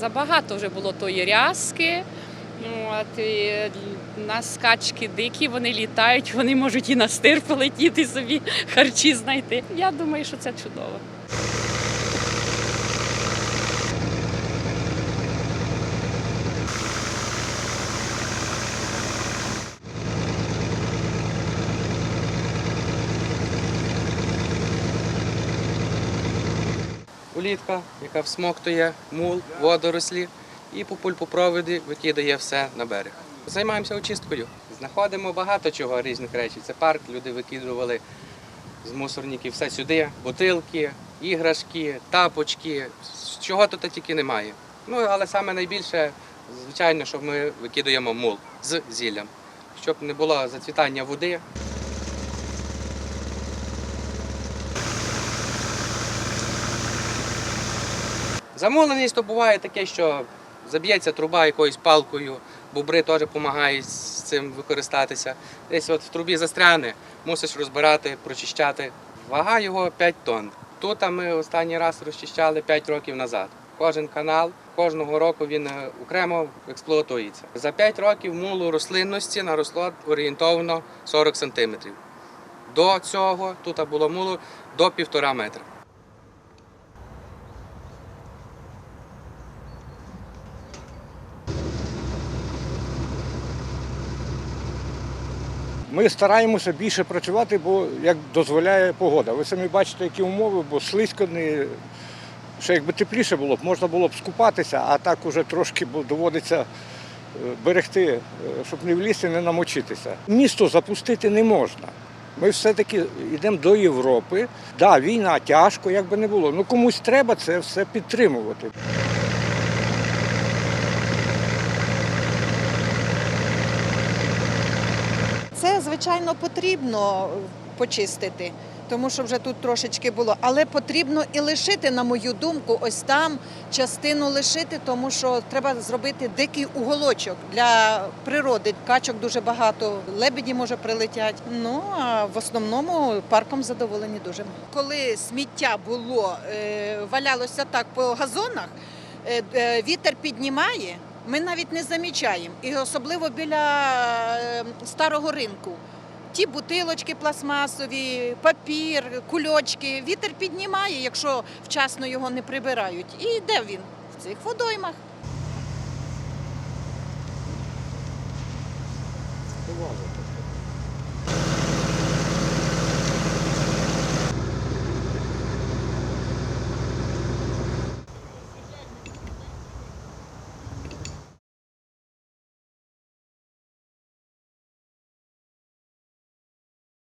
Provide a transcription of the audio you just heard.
Забагато вже було тої рязки. Ну, От, і нас скачки дикі, вони літають, вони можуть і на стир полетіти собі, харчі знайти. Я думаю, що це чудово. Улітка, яка всмоктує мул, водорослі, і по пульпопроводі викидає все на берег. Займаємося очисткою. Знаходимо багато чого різних речей. Це парк, люди викидували з мусорників все сюди, бутилки, іграшки, тапочки, чого тут тільки немає. Ну, але саме найбільше, звичайно, що ми викидуємо мул з зіллям, щоб не було зацвітання води, Замуленість то буває таке, що заб'ється труба якоюсь палкою, бобри теж допомагають з цим використатися. Десь от в трубі застряне, мусиш розбирати, прочищати. Вага його 5 тонн. Тут ми останній раз розчищали 5 років назад. Кожен канал, кожного року він е, окремо експлуатується. За 5 років мулу рослинності наросло орієнтовно 40 сантиметрів. До цього тут було мулу до півтора метра. Ми стараємося більше працювати, бо як дозволяє погода. Ви самі бачите, які умови, бо слизько не. Ще якби тепліше було б, можна було б скупатися, а так уже трошки доводиться е, берегти, е, щоб не влізти, не намочитися. Місто запустити не можна. Ми все-таки йдемо до Європи. Так, да, війна тяжко, як би не було. Ну комусь треба це все підтримувати. Це, звичайно, потрібно почистити, тому що вже тут трошечки було. Але потрібно і лишити, на мою думку, ось там частину лишити, тому що треба зробити дикий уголочок для природи. Качок дуже багато, лебеді може прилетять. Ну а в основному парком задоволені дуже. Коли сміття було, е, валялося так по газонах, е, е, вітер піднімає. Ми навіть не замічаємо, і особливо біля е, старого ринку. Ті бутилочки пластмасові, папір, кульочки. Вітер піднімає, якщо вчасно його не прибирають. І де він? В цих водоймах. Увага.